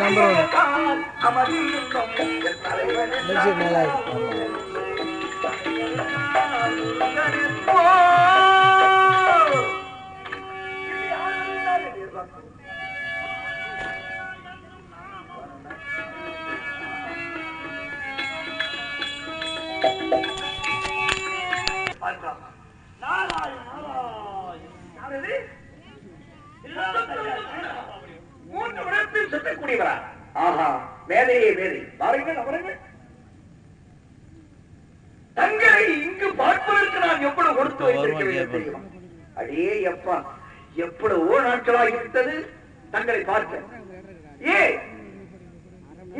Number தலைவன் விடத்தில் சுற்றக்கூடியவரா? ஆஹா மேதையே மேதை பாருங்கள் அமருங்கள். தங்களை இங்கு பார்ப்பதற்கு நான் எவ்வளவு கொடுத்து வைத்திருக்க வேண்டும் தெரியுமா? அடே அப்பா எவ்வளவோ நாட்களாகிவிட்டது தங்களை பார்க்க. ஏ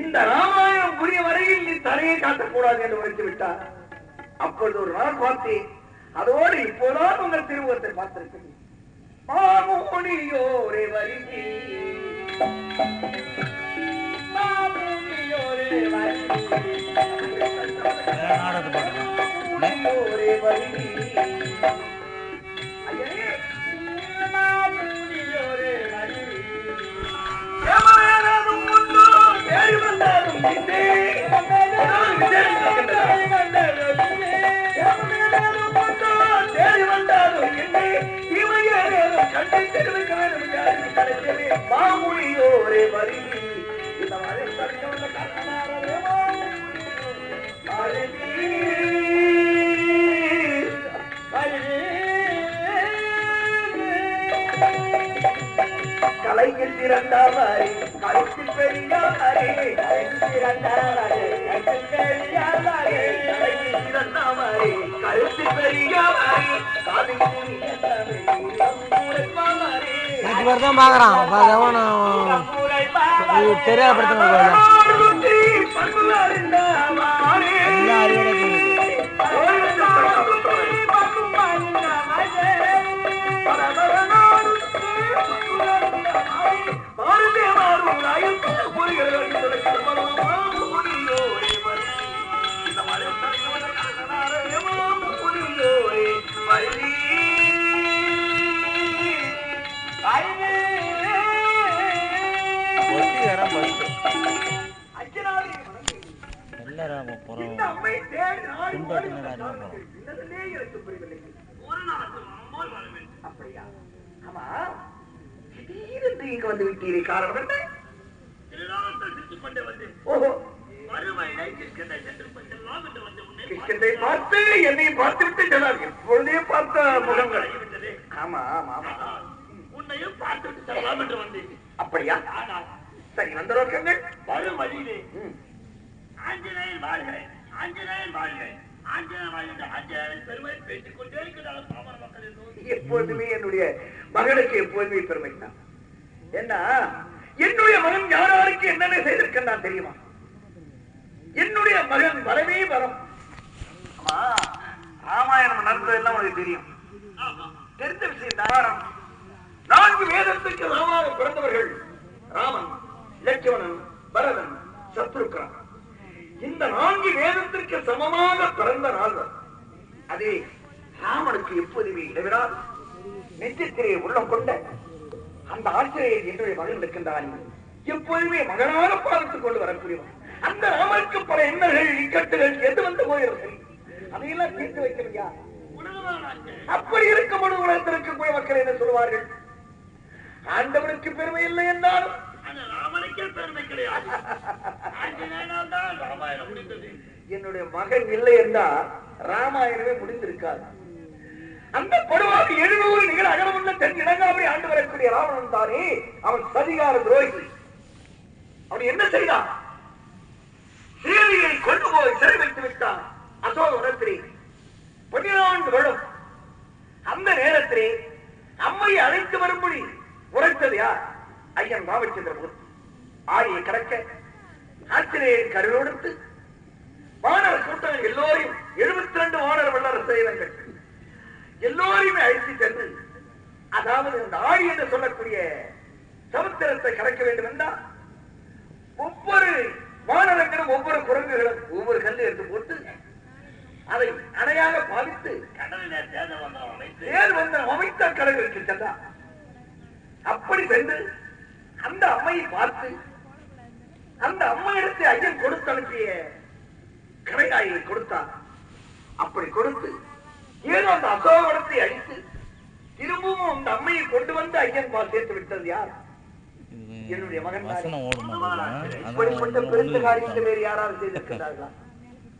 இந்த ராமாயணம் புரிய வரையில் நீ தலையை காட்டக்கூடாது என்று உரைத்து விட்டார் அப்பொழுது ஒரு நாள் பார்த்தேன் அதோடு இப்போதான் உங்கள் திருமுகத்தை பார்த்திருக்கிறேன். மாமுனியோரே வருகி. மாமுனியோரே வருகி நாடகத்தை கலையில் கருத்தில் பெரியாரே பேர் தான் பார்க்குறான் பார்க்காம நான் காரணம் என்ன? பார்த்து என்னையும் பார்த்து விட்டு சொன்னார் எப்பொழுதே பார்த்த முகங்கள். ஆமா ஆமா ஆமா. உன்னையும் பார்த்துட்டு செல்லலாம் என்று வந்தேன் அப்படியா? சரி வந்த நோக்கங்கள் வரும் வழியிலே ம். ஆஞ்சநேயன் வாழ்க ஆஞ்சநேயன் வாழ்க ஆஞ்சநேயன் வாழ்க ஆஞ்சநேயன் பெருமை பேசிக் கொண்டே இருக்கிறார் பாமர மக்கள் எல்லோரும் எப்போதுமே என்னுடைய மகனுக்கு எப்போதுமே பெருமை தான். என்ன என்னுடைய மகன் யாராருக்கு என்னென்ன செய்திருக்கின்றான் தெரியுமா? என்னுடைய மகன் வரவே வரும். ஆமா, ராமாயணம் நடந்ததெல்லாம் உனக்கு தெரியும். தெரிந்த விஷயம் தான் நான்கு வேதத்துக்கு ராமாயணம் பிறந்தவர்கள் ராமன் லட்சுமணன் பரதன் சத்ருக்கன். இந்த நான்கு வேதத்திற்கு சமமாக பிறந்த நால்வர். அதே ராமனுக்கு எப்போதுமே இடவிடாது. நெஞ்சத்திலே உள்ளம் கொண்ட அந்த ஆசிரியர் என்னுடைய மகன் இருக்கின்றான். எப்போதுமே மகனாக பார்த்துக் கொண்டு வரக்கூடியவன். அந்த ராமனுக்கு பல எண்ணங்கள் இக்கட்டுகள் எது வந்து போயிருக்கு அதையெல்லாம் தீர்த்து வைக்கிறது யார் அப்படி இருக்கும் பொழுது உலகத்தில் இருக்கக்கூடிய மக்கள் என்ன சொல்வார்கள் ஆண்டவனுக்கு பெருமை இல்லை என்றாலும். என்னுடைய மகன் இல்லை என்றால் ராமாயணமே முடிந்திருக்காது. அந்த பொதுவாக எழுநூறு நிகழ் அகலமுள்ள தென் இளங்காவை ஆண்டு வரக்கூடிய ராவணன் தானே? அவன் சதிகார துரோகி. அவன் என்ன செய்தான்? சீதையை கொண்டு போய் சிறை வைத்து விட்டான். அசோக வனத்திலே பதினான்கு வருடம். அந்த நேரத்திலே அம்மையை அழைத்து வரும்படி உரைத்தது யார்? ஐயன் ராமச்சந்திரபுரம் ஆரியை கடக்க ஆச்சரிய கருளொடுத்து வானர கூட்டம் எல்லோரையும் எழுபத்தி ரெண்டு வானர வல்லரசு தெய்வங்கள். எல்லோரையுமே அழைத்து சென்று அதாவது இந்த ஆடி என்று சொல்லக்கூடிய சமுத்திரத்தை கடக்க வேண்டும் என்றால் ஒவ்வொரு வானரங்களும் ஒவ்வொரு குரங்குகளும் ஒவ்வொரு கல்லு எடுத்து போட்டு அதை அணையாக பாதித்து வந்த அமைத்த கடலுக்கு சென்றார் அப்படி சென்று அந்த அம்மையை பார்த்து அந்த அம்மையிடத்தை ஐயன் கொடுத்து அனுப்பிய கடைநாயை கொடுத்தார் அப்படி கொடுத்து ஏதோ அந்த அசோகத்தை அழித்து திரும்பவும் அந்த அம்மையை கொண்டு வந்து ஐயன் பால் சேர்த்து விட்டது யார்? என்னுடைய மகன் இப்படிப்பட்ட பெருந்த காரியத்தை வேறு யாராவது செய்திருக்கிறார்களா?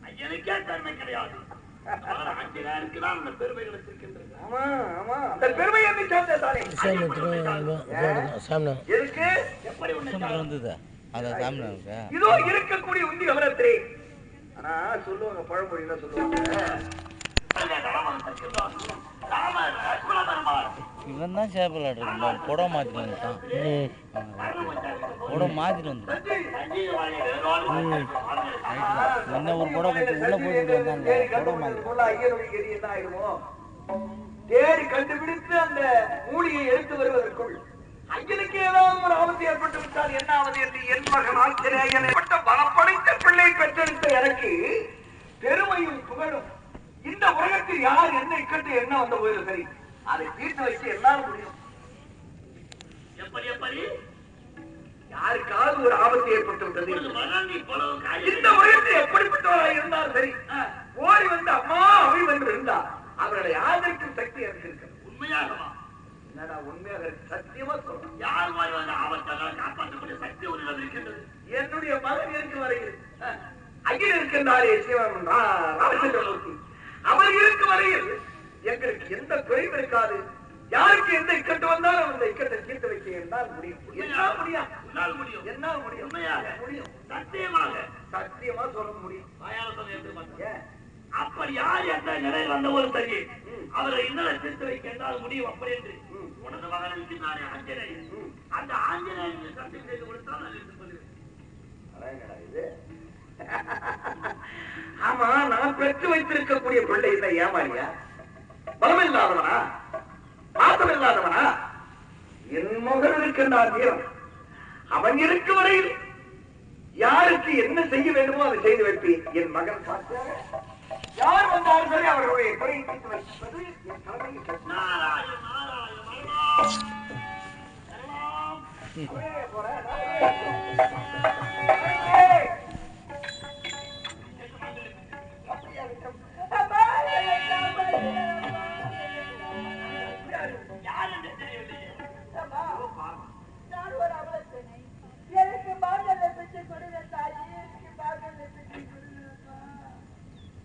ஐயனுக்கே தன்மை கிடையாது. இதோ இருக்கக்கூடிய உந்தி கவனத்திலே ஆனா சொல்லுவாங்க பழமொழியில சொல்லுவாங்க. இவன் தான் சேப்பல் ஆடுறான் புடவை மாற்றிட்டு வந்துட்டான். புடவை மாற்றிட்டு வந்துட்டான். என்ன ஒரு புடவை கட்டி உள்ள போயிட்டு வந்தாங்க தேடி புடவை மாத்திட்டு தேடி கண்டுபிடித்து அந்த மூலியை எடுத்து வருவதற்குள் ஐயனுக்கு ஏதாவது ஒரு ஆபத்து ஏற்பட்டு விட்டால் என்ன ஆவது என்று என் மகன் ஆச்சரியனை பட்ட பலப்படைத்த பிள்ளை பெற்றெடுத்த எனக்கு பெருமையும் புகழும். இந்த உலகத்தில் யார் என்ன இக்கட்டு என்ன வந்த போயிடும் சரி? அதை தீர்த்து வைக்க என்னால் முடியும். எப்படி எப்படி? யாருக்காவது ஒரு ஆபத்து ஏற்பட்டு விட்டது. இந்த உலகத்தில் எப்படிப்பட்டவராக இருந்தாலும் சரி? ஓடி வந்து அம்மா அவை வந்து இருந்தார் அவர்களை ஆதரிக்கும் சக்தி எனக்கு இருக்கிறது உண்மையாகவா? என்னடா உண்மையாக இருக்கு. சத்தியமா சொல்றேன். யார் வாய் வந்து ஆபத்தெல்லாம் காப்பாற்றக்கூடிய சக்தி உன்னிடம் இருக்கின்றது? என்னுடைய மகன் இருக்கும் வரையில் ஐயன் இருக்கின்றாரே சிவன் ராமச்சந்திரமூர்த்தி. அவர் இருக்கும் வரையில் எங்களுக்கு எந்த குறைவும் இருக்காது. யாருக்கு எந்த இக்கட்டு வந்தாலும் அந்த இக்கட்டை தீர்த்து வைக்க என்னால் முடியும். என்னால் முடியும் உன்னால் முடியும். என்னால் முடியும். உண்மையாக முடியும். சத்தியமாக. சத்தியமா சொல்ல முடியும். வாயால சொல்ல மாட்டேன் ஏன்? அப்படி யார் என்ற நிலையில் வந்த ஒரு சரி அவரை இன்னும் தீர்த்து வைக்க என்னால் முடியும் அப்படி என்று உனது மகன் இருக்கின்றாரே ஆஞ்சநேயன். அந்த ஆஞ்சநேயன் சத்தியம் செய்து கொடுத்தால் நான் எடுத்துக் கொள்கிறேன். இது. ஆமா நான் பெற்று வைத்திருக்கக்கூடிய பிள்ளை இல்லை ஏமாறியா? பலம் இல்லாதவனா பாசம் இல்லாதவனா என் மகன் இருக்கின்றான் வீரம். அவன் இருக்கும் வரையில் யாருக்கு என்ன செய்ய வேண்டுமோ அதை செய்து வைப்பேன். என் மகன் சாட்சியாக யார் வந்தாலும் சரி அவர்களுடைய குறையை தீர்த்து வைப்பது என் கடமையில் போற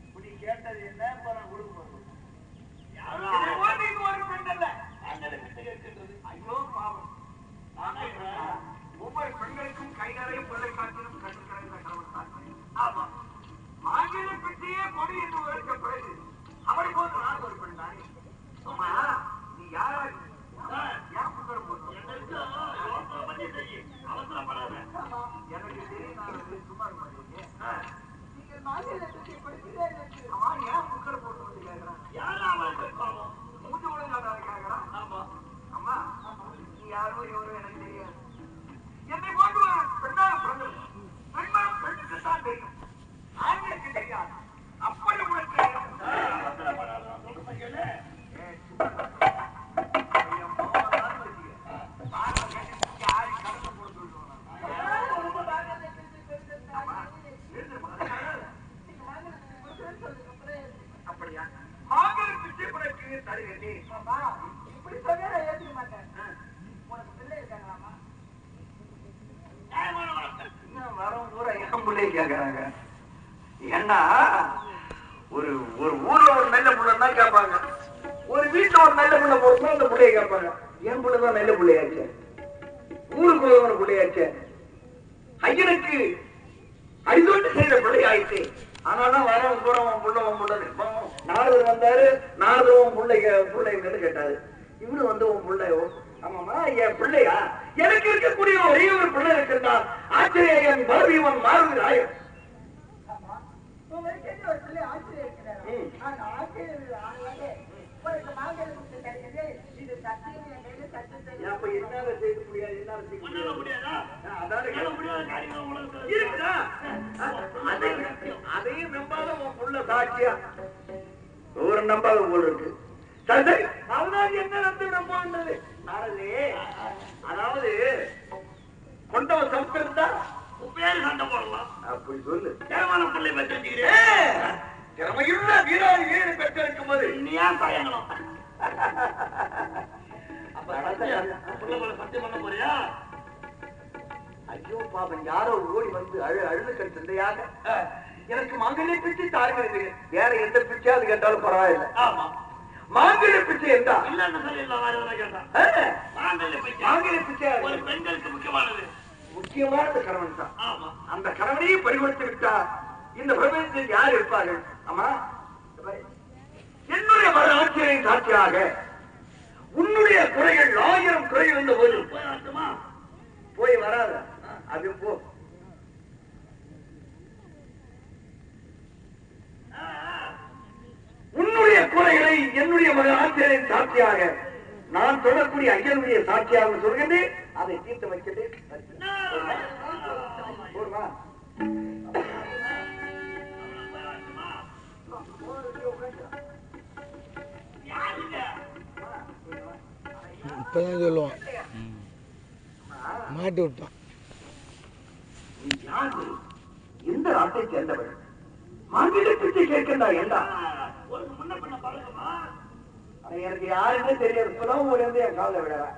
இப்படி கேட்டது என்ன நான் கொடுக்க போறேன். யாரோ இது ஓட்டிக்கு ஒரு பெண் அல்ல. கிட்ட இருக்கின்றது ஐயோ பாவம். ஆனா என்னால செய்ய உன்னால முடியாது? முடியாதா அதாவது உன்னால முடியாத காரியங்கள் உலகத்துல இருக்குதா? அதையும் அதையும் நம்பாத உன் புள்ள சாட்சியா ஒரு நம்பாத போல இருக்கு. சரி என்ன நம்பி நம்புன்றது நாளே அதாவது கொண்டவன் சம்ஸ்கிருதா பேரு சண்டை போடலாம். அப்படி சொல்லு. தேவான பிள்ளை பெற்று வச்சுக்கிறேன் திறமையுள்ள வீராதி வீரன் பெற்றிருக்கும் போது. நீ ஏன் தயங்கணும் ஐயோ பாவம் யாரோ ஓடி வந்து அழு அழுது தந்தையாக எனக்கு மாங்கல்ய பிச்சை தாருகிறது வேற எந்த பிச்சையாவது கேட்டாலும் பரவாயில்லை. ஆமா. மாங்கல்ய பிச்சை எந்தா இல்லன்னு சொல்லி மாங்கல்ய பிச்சை. மாங்கல்ய பிச்சை. ஒரு பெண்களுக்கு முக்கியமானது. முக்கியமானது கணவன் தான். ஆமா. அந்த கணவனையும் பறிகொடுத்து விட்டா இந்த பிரபஞ்சத்தில் யார் இருப்பார்கள் ஆமா என்னுடைய மன ஆட்சியின் சாட்சியாக உன்னுடைய குறைகள் ஆயிரம் குறைகள் இருந்த போது போய் வராத. அது போ. உன்னுடைய குறைகளை என்னுடைய மகன் ஆசிரியரின் சாட்சியாக நான் சொல்லக்கூடிய ஐயனுடைய சாட்சியாக சொல்கின்றேன். அதை தீர்த்து? இப்பதான் சொல்லுவான். மாட்டி விட்டான்? எந்த நாட்டை சேர்ந்தவள்? மாநில பிச்சை கேட்கின்றா ஏண்டா எனக்கு யாருன்னே தெரியாது. இப்பதான் ஒரு வந்து என் காலை விடறேன்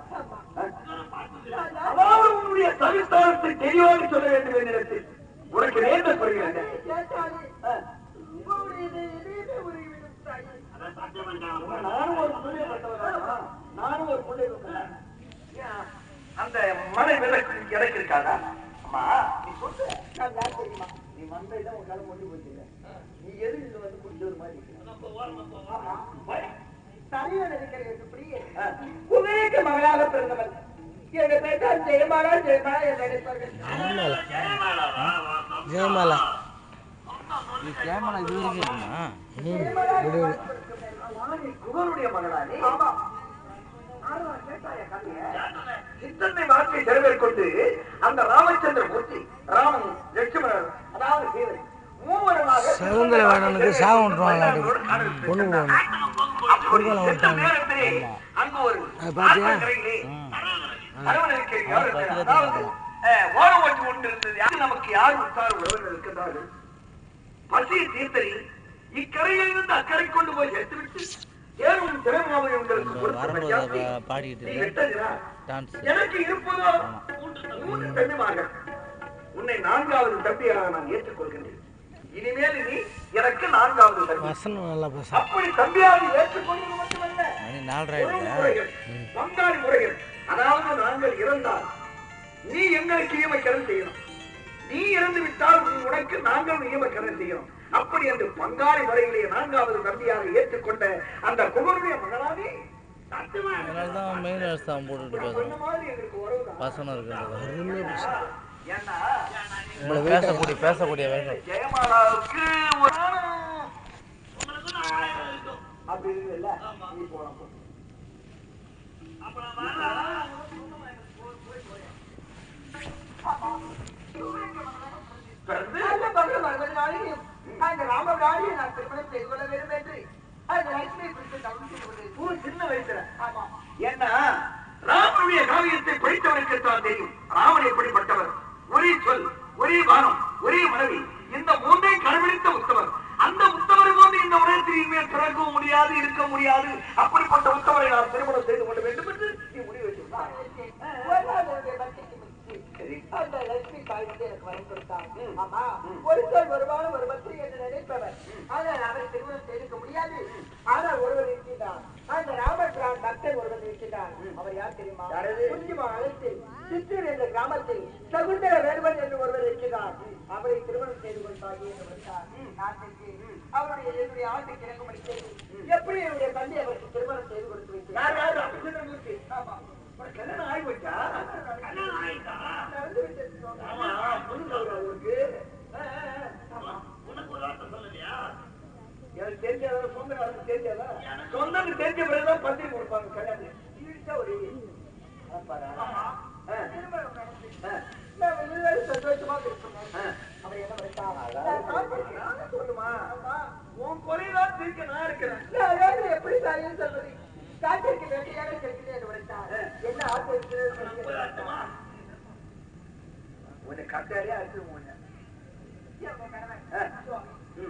அதாவது உன்னுடைய சவிஸ்தாரத்தை தெளிவாக சொல்ல வேண்டும் என்னிடத்தில் உனக்கு நேர்ந்த நானும் ஒரு பிள்ளை? நானும் ஒரு பிள்ளை அந்த மலை விலக்கு எனக்கு இருக்காதா? அம்மா நீ நான் தெரியுமா? நீ வந்தா உன் காலம் கொண்டு போச்சு நீ எது இதுல வந்து குடிச்சது மாதிரி இருக்கிற? உதயக்கு மகளாக பிறந்தவள். ஜெயமாலா ஜெயமாலா என்று அழைப்பார்கள். ஜெயமாலா. இது கேமரா இது வரைக்கும் நிறைவேற்கொண்டு அந்த ராமச்சந்திர மூர்த்தி ராமன் லட்சுமணர் அதாவது சீதை சகுந்தலை வேணனுக்கு சாவு விட்டுருவாங்க பொண்ணு போகணும். அங்க ஒரு அது பாத்தியா? ஆற்றங்கரையிலே அரவணை இருக்கிறீங்க. அது பத்து பேர் அதாவது, இருக்கலாம். அஹ், ஓடம் ஓட்டி கொண்டிருந்தது அது நமக்கு யார் உற்சார உறவினர் இருக்கின்றார்கள்? பசியை இக்கரையிலிருந்து அக்கறை கொண்டு போய் சேர்த்துவிட்டு ஏறும் திறமாவை உங்களுக்கு கொடுத்த எனக்கு இருப்பதோ மூன்று தம்பிமார்கள். உன்னை நான்காவது தம்பியாக நான் ஏற்றுக்கொள்கின்றேன். இனிமேல் நீ எனக்கு நான்காவது தம்பி. வசனம் நல்லா பேச. அப்படி தம்பியாக ஏற்றுக்கொண்டது மட்டுமல்ல. பங்காளி முறைகள். அதாவது நாங்கள் இறந்தால் நீ எங்களுக்கு ஈமக்கடன் செய்யணும். நீ இறந்து விட்டால் உனக்கு நாங்கள் ஈமக்கடன் செய்யணும். அப்படி என்று பங்காளி முறையிலே நான்காவது தம்பியாக ஏற்றுக்கொண்ட அந்த குமருடைய மகளாவே சத்தியமா அதனால தான் மெயின் அரிசி போட்டுட்டு சொன்ன பேசுறோம் மாதிரி எங்களுக்கு உறவுதான். வசனம் இருக்குன்றது அருமையாக பேச ஏன்னா நம்மளை பேசக்கூடிய பேசக்கூடிய வேகம் ஜெயமாலாவுக்கு அப்படி இருக்குல்ல நீ போலாம் ராமனுடைய காவியத்தை படித்தவனுக்கு தான் தெரியும். ராமன் எப்படிப்பட்டவர்? ஒரே சொல் ஒரே வானம் ஒரே மனைவி. இந்த மூன்றை கடைபிடித்த உத்தவர் அந்த உத்தவரை போன்று இந்த உலகத்தில் இனிமேல் பிறக்கவும் முடியாது இருக்க முடியாது. அப்படிப்பட்ட உத்தவரை நான் திருமணம் செய்து கொள்ள வேண்டும் என்று நீ முடிவு வச்சிருந்தார் அந்த லட்சுமி தாய் வந்து எனக்கு வரம் கொடுத்தாங்க ஆமா ஒரு சொல் வருமானம் ஒரு பக்தி என்று நினைப்பவர். ஆனால் அவர் திருமணம் செய்திருக்க முடியாது. ஆனால் ஒருவர் இருக்கின்றார் அந்த ராமபிரான் பக்தர் ஒருவர் இருக்கின்றார் அவர் யார் தெரியுமா யாரது? குஞ்சி மாநிலத்தில் சித்தூர் என்ற கிராமத்தில் சகுந்தர வேடுவன் என்று ஒருவர் இருக்கிறார் அவரை திருமணம் செய்து கொண்டாகி என்று வந்தார் நாட்டுக்கு அவருடைய என்னுடைய ஆட்டுக்கு இறங்கும்படி செய்து எப்படி என்னுடைய தந்தை அவருக்கு திருமணம் செய்து கொடுத்து யார் வைத்தார் யார் ராமச்சந்திரமூர்த்தி ஆமா உனக்கு கல்யாணம் ஆகி போச்சா கல்யாணம் ஆயிட்டா நடந்து விட்டது சுவாமி. ஆமா புரிஞ்சு அவருக்கு ஆ, ஆ, ஆ. உனக்கு ஒரு வார்த்தை சொல்லலையா எனக்கு தெரிஞ்ச சொந்த காலத்து தான் பத்திரிக்கை கொடுப்பாங்க கல்யாணம் ஈடுச்சா ஒரு அப்பாடா. ஆமா. ஆ, திருமணம் நடந்து ஆ, நாம இருவரும் சந்தோஷமாக இருக்கணும். அவர் என்ன நான் சொல்லுமா உன் குறைதான் தீர்க்க நான் இருக்கிறேன் எப்படி காட்டிற்கு வேட்டையாக என்று என்ன ஆசை இருக்கிறது உன்னை கட்டாரியா உன்னை.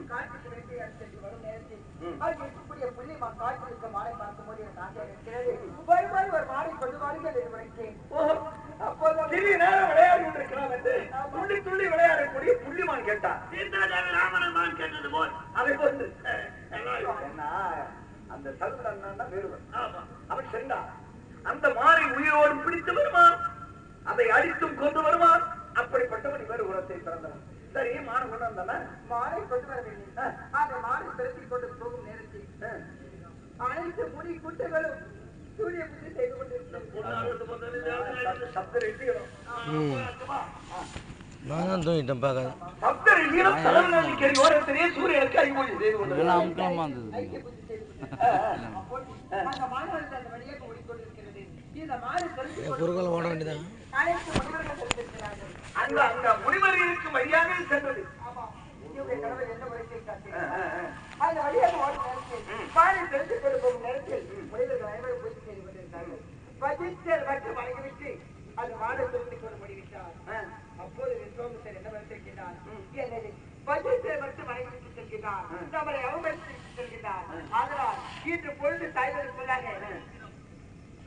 காட்டுக்கு வேட்டையாக வரும் நேரத்தில் இருக்கக்கூடிய மாலை எனக்கு இருக்கிறது வருமாறு ஒரு மாலை கொண்டு வாருங்கள் என்று சிறிது நேரம் விளையாடி கொண்டிருக்கிறான் என்று துள்ளி துள்ளி விளையாடக்கூடிய புள்ளிமான் கேட்டான். சீதாதேவி ராமனை தான் கேட்டது போல். அதை கொண்டு. எல்லாம் என்ன அந்த வேறுவன் அவன் சென்றான். அந்த மாறை உயிரோடு பிடித்து வருவான். அதை அடித்தும் கொண்டு வருவான். அப்படிப்பட்டவன் இவர் உரத்தை பிறந்தவன். சரி மான கொண்டு வந்தானே? கொண்டு வரவில்லை அந்த மாலை திரட்டிக் கொண்டு போகும் நேரத்தில். அனைத்து முடி குட்டைகளும் சூரிய புத்தி செய்து கொண்டிருக்கிறது சப்த ரிஷிகளும் ம் நான் தூங்கிட்டேன் ஓரத்திலேயே செய்து குறுக்கால ஓட வேண்டியதான் சென்றது. அந்த வழியாக ஓடும் நேரத்தில் தெரிந்து கொடுக்கும் நேரத்தில் மனிதர்கள் அனைவரும் பூஜை செய்து வஜித்தர் மட்டும் வணங்கிவிட்டு அது திருத்தி கொண்டு முடிவிட்டார். அப்போது விஸ்வாமித்தர் என்ன வருத்திருக்கிறார் என்னது வஜித்தர் மட்டும் வணங்கிவிட்டு செல்கிறார் நம்மளை அவமதித்து செல்கிறார் அதனால் இன்று பொழுது சாய்வதற்குள்ளாக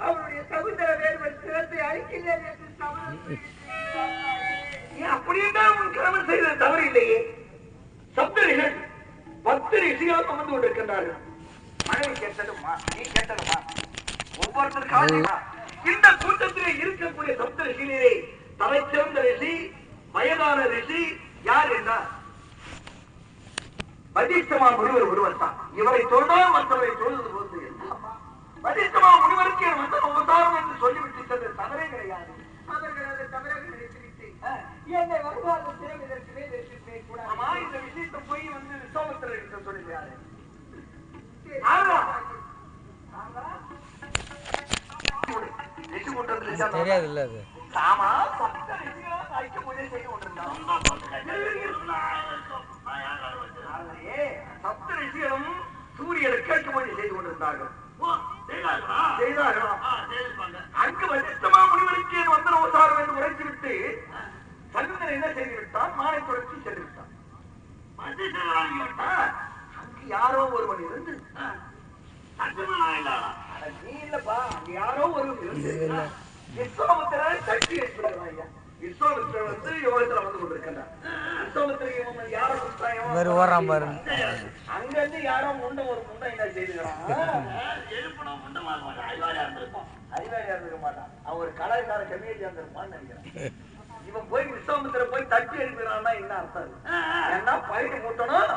அவருடைய சகோதர வேறுவன் சிறப்பை அழிக்கிறேன் என்று சபதம் செய்திருக்கிறார். ஏன் அப்படியே தான் உன் கணவன் செய்தது தவறு இல்லையே. சப்தரிகள் பத்து ரிஷிகளும் அமர்ந்து கொண்டிருக்கின்றார்கள். மனைவி கேட்டதுமா நீ கேட்டதுமா ஒவ்வொருத்தருக்காக இந்த கூட்டத்திலே இருக்கக்கூடிய சப்த ரிஷிகளே தலைச்சிறந்த ரிஷி வயதான ரிஷி யார் என்றார்? வதிஷ்டமா முனிவர் ஒருவர் தான். இவரை தொழுதால் மற்றவரை தொழுது போது வதிஷ்டமா முனிவருக்கு என் வந்த உபசாரம் என்று சொல்லிவிட்டு சென்ற தவறே கிடையாது. அவர்கள் அதை தவறாக நினைத்துவிட்டு என்னை இதற்கு மேல் இருக்கிறேன் கூட ஆமா இந்த விஷயத்தை போய் வந்து விஸ்வாமித்திரர் கிட்ட சொல்லிடுறாரு. கூட்டத்துல சேர்ந்தவன். தெரியாது இல்லை அது. ஆமா சப்த ரிஷிகளா ஐக்கிய பூஜை செய்து கொண்டிருந்தாங்க அதனாலே சப்த ரிஷிகளும் சூரியனுக்கு ஐக்கிய பூஜை செய்து கொண்டிருந்தார்கள் செய்தார்களாம் அங்கு வசிஷ்டமா முனிவருக்கு என் வந்த உசாரம் என்று உரைத்து விட்டு சகுந்தன் என்ன செய்து விட்டான் மாலை தொடர்ச்சி சென்று விட்டான். அங்கு யாரோ ஒருவன் இருந்து நீ இல்லப்பா அங்க யாரோ ஒருவன் இருந்து விஸ்வாமித்திரரை தட்டி எடுத்துக்கிறான் ஐயா. வந்து யோகத்துல வந்து கொண்டிருக்கின்றார் விஸ்வாமித்திரர் இவன் யாரை மாதிரி ஓடுறான் பாரு அங்க இருந்து யாரோ முண்டை ஒரு முண்டை என்ன செய்துக்கிறான்? அறிவாளியா இருந்திருக்க மாட்டான். அவன் ஒரு கலாச்சார கம்மியா இருந்திருப்பான்னு நினைக்கிறேன். இவன் போய் விஸ்வாமித்திர போய் தட்டி எழுப்பினான்னா என்ன அர்த்தம்? ஏன்னா பயிர் மூட்டணும்?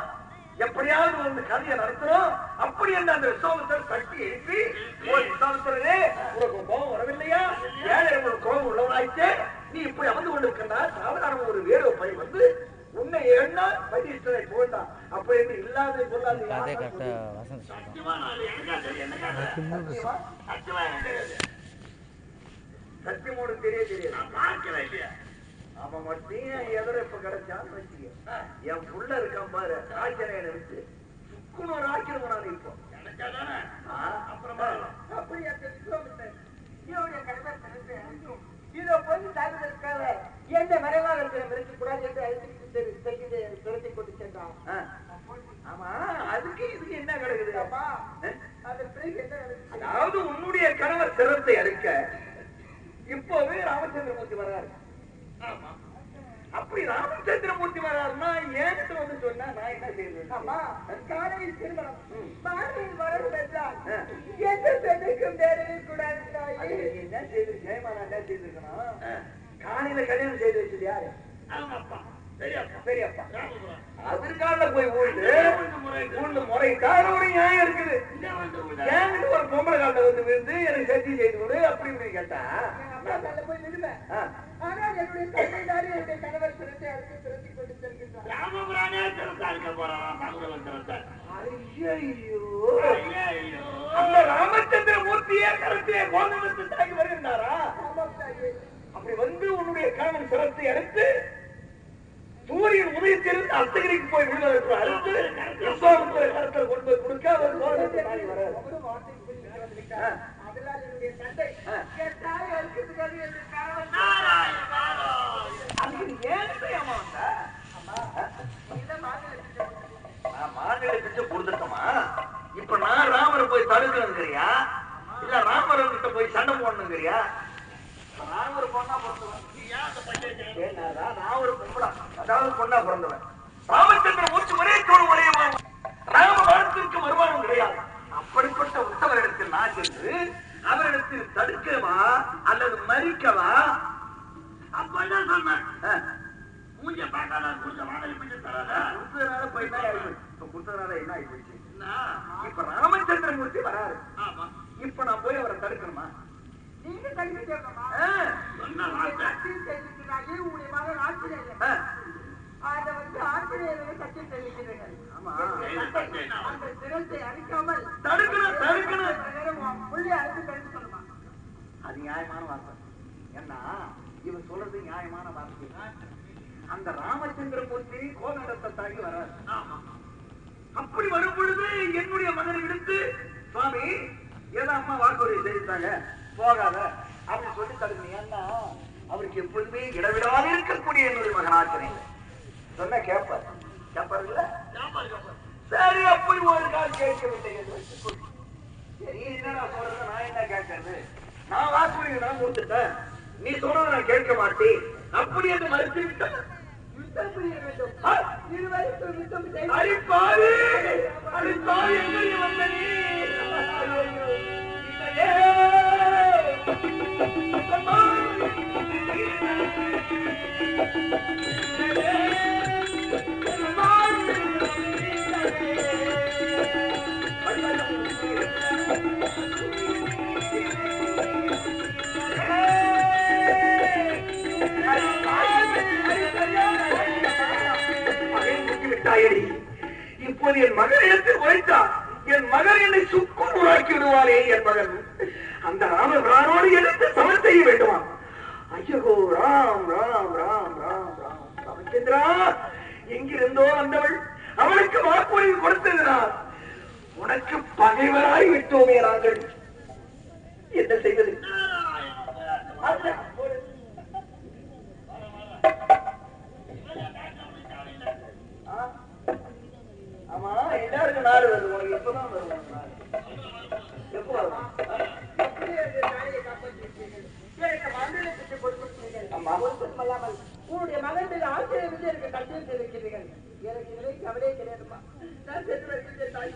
எப்படியாவது வந்து கதையை நடத்தணும் அப்படி என்று அந்த விஸ்வாமித்திரர் தட்டி எழுப்பி ஓ விஸ்வாமித்திரரே உனக்கு கோபம் வரவில்லையா? ஏழை உங்களுக்கு கோபம் உள்ளவனாயிட்டே நீ இப்படி அமர்ந்து கொண்டிருக்கின்றா சாதாரண ஒரு வேறு பையன் வந்து உன்னை ஏன்னா பரிசுரை போட்டான். அப்ப என்ன இல்லாத பொருளாதார அதே கரெக்டாக வசந்த் சொல்றான். சத்தியமோடு தெரிய தெரியாது. அவன் மட்டும் எதிர இப்ப கிடைச்சான்னு வச்சுக்க. என் புள்ள இருக்கான் பாரு ஆச்சரியனை விட்டு சுக்குன்னு ஒரு ஆக்கிரமம் நான் இப்போ ஆ, அப்புறமா அப்படி அந்த விஸ்வாமித்தர் இவருடைய கணவர் பிறந்து அழைக்கும். இதோ பொது சாய்வதற்காக எந்த மறைவாக இருக்கிற இருக்கக்கூடாது என்று அழைத்து துரத்தி கொண்டு சென்றார் ஆ. ஆமா அதுக்கு இதுக்கு என்ன கிடக்குது அப்பா ஆ? அதன் பிறகு என்ன நடந்துச்சு அதாவது உன்னுடைய கணவர் சிரத்தை அறுக்க இப்போவே ராமச்சந்திரமூர்த்தி வர்றாரு. அப்படி ராமச்சந்திரமூர்த்தி வர்றாருன்னா என்கிட்ட வந்து சொன்னா நான் என்ன செய்வேன்? அம்மா காலையில் திருமணம். வரணும் என்றால் ஆ. எந்த பெண்ணுக்கும் நேரவே கூடாது என்ன செய்து ஜெயமா நான் என்ன செய்திருக்கணும்? காலையில கல்யாணம் செய்து வச்சது யாரு? பெரியப்பா அதற்கால போய் ஊண்டு ஊண்டு முறைத்தா அது ஒரு நியாயம் இருக்குது. ஒரு பொம்பளை வந்து விழுந்து எனக்கு சத்தி செய்து கொடு அப்படி இப்படி கேட்டா? போய் விழுவேன். ஆனால் என்னுடைய தந்தைதாரி என்னுடைய கணவர் சிறத்தை அடுத்து திரட்டி கொண்டு செல்கின்றார். ஐயையோ. அந்த ராமச்சந்திர சக்கரவர்த்தியே கருத்திலே கோதண்டத்தை தாங்கி வருகின்றாரா? அப்படி வந்து உன்னுடைய கணவன் சிரத்தை அறுத்து சூரியன் உதயத்திலிருந்து அஸ்தகிரிக்கு போய் விடுவதற்கு அறுத்து விஸ்வாமித்திர கருத்தில் கொண்டு போய் கொடுக்க அவர் மாநில பிச்சை கொடுத்துட்டோமா இப்ப நான் ராமரை போய் தடுக்கணுங்கிறியா இல்ல ராமர் கிட்ட போய் சண்டை போடணுங்கிறியா ஒரு பொண்ணா ஏன்னாடா, நான் ஒரு பொம்பளா அதாவது பொண்ணா பிறந்தவன். ராமச்சந்திர மூச்சு ஒரே தோடு ஒரே. ராம வாழ்த்திற்கு வருமானம் கிடையாது. அப்படிப்பட்ட உத்தவரிடத்தில் நான் சென்று அவரிடத்தில் தடுக்கவா அல்லது மறிக்கவா? அப்ப என்ன சொன்னேன் மூஞ்ச பார்க்காத கொடுத்த வாங்கி பிடிச்சு தராத. கொடுத்ததுனால போய்? இப்ப கொடுத்ததுனால என்ன ஆயிப்போச்சு என்ன? இப்ப ராமச்சந்திரமூர்த்தி வராரு. ஆமா. இப்ப நான் போய் அவரை தடுக்கணுமா? நீங்க ஆ, சொன்ன வார்த்தை? உங்களுடைய மகன் ஆசிரியர் ஆ, அதை வந்து ஆசிரியர்கள் தெரிவிக்கிறீர்கள் ஆமா. அந்த சிரத்தை அழிக்காமல் தடுக்கணும் தடுக்கணும். புள்ளி அழைத்து சொல்லுமா அது நியாயமான வார்த்தை. ஏன்னா இவன் சொல்றது நியாயமான வார்த்தை. அந்த ராமச்சந்திரமூர்த்தி கோதண்டத்தை தாங்கி வராரு. ஆமா. அப்படி வரும் பொழுது என்னுடைய மகனை எடுத்து சுவாமி ஏதோ அம்மா வாக்குறுதி செய்தாங்க போகாத. அப்படின்னு சொல்லி தடுக்கணும். ஏன்னா அவருக்கு எப்பொழுதுமே இடவிடாது இருக்கக்கூடிய என்னுடைய மகனாச்சனை. சொன்ன கேட்பார் கேட்பார் இல்ல சரி அப்படி ஒரு கால் கேட்கவில்லை. என்று. சரி என்னடா சொல்றது? நான் என்ன கேட்கறது? நான் வாக்குறுதி நான் கொடுத்துட்டேன் நீ சொல்றத நான் கேட்க மாட்டேன். அப்படி என்று மறுத்து விட்டான் அடிப்பாவி! அடிப்பாவி எங்கே வந்த நீ. ஆமா. உன்னுடைய மகன் மீது ஆசிரியர் வந்து எனக்கு கட்டியம் தெரிவிக்கிறீர்கள் எனக்கு இதை கவலையே கிடையாதுமா. நான் சென்று வருகிறேன் தாய்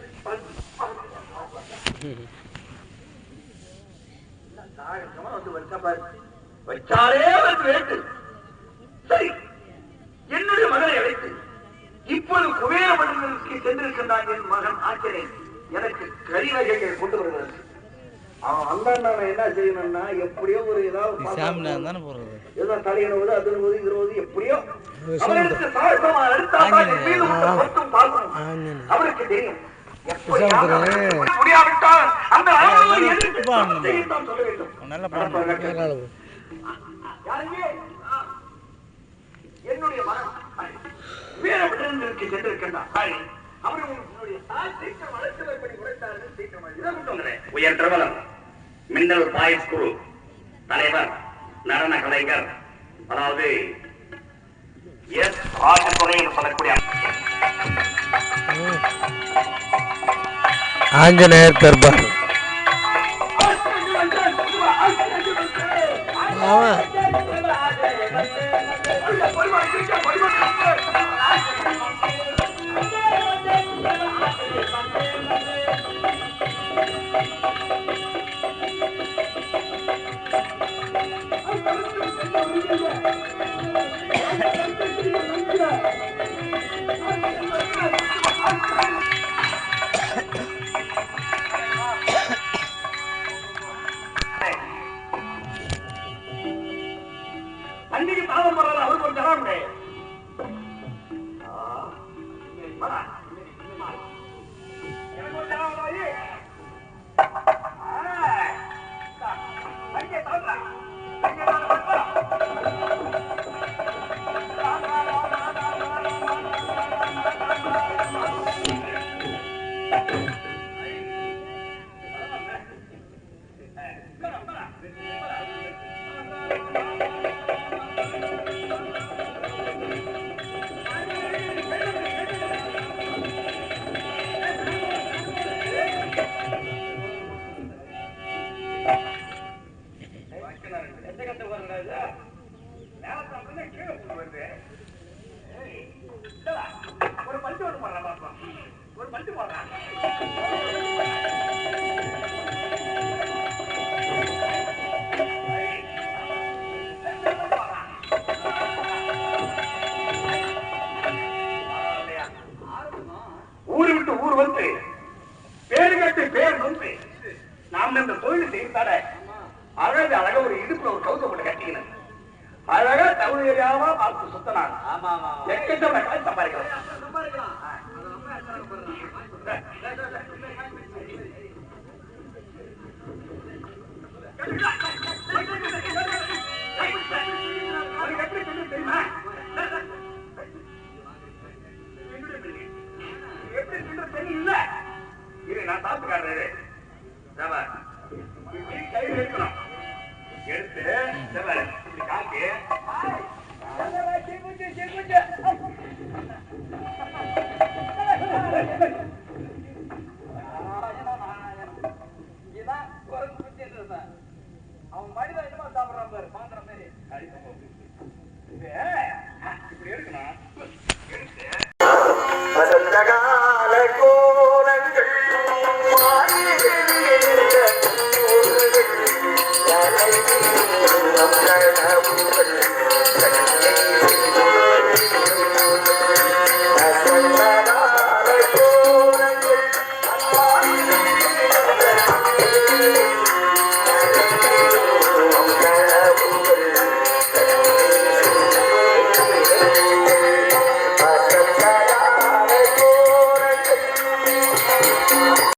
சாகசமா வந்து வேட்டு சரி என்னுடைய மகனை அழைத்து இப்போது குபேர மண்டலத்திற்கு சென்றிருக்கின்றான் என் மகன் ஆச்சரியன் எனக்கு கறி வகைகள் கொண்டு வருகிறது. அவன் வந்தான் நான் என்ன செய்யணும்னா எப்படியோ ஒரு ஏதாவது போடுறது ஏதோ அதுனவது இதுனவது எப்படியோ. அவருக்கு தெரியும். முடியாவிட்டால் அந்த சொல்ல வேண்டும்? என்னுடைய சென்றிருக்கின்றார். அவரை உன்னுடைய தாய் சீக்கிரம் அழைத்து சீக்கிரம். உயர் பிரபலம். மின்னல் பாய்ஸ் குழு தலைவர் நடன கலைஞர் அதாவது எஸ் ராஜதுரை என்று சொல்லக்கூடிய ஆஞ்சநேயர் தர்பார். அவன் பள்ளிக்கு தாளம் போடுறது அவருக்கு ஒரு ஜனாமுடைய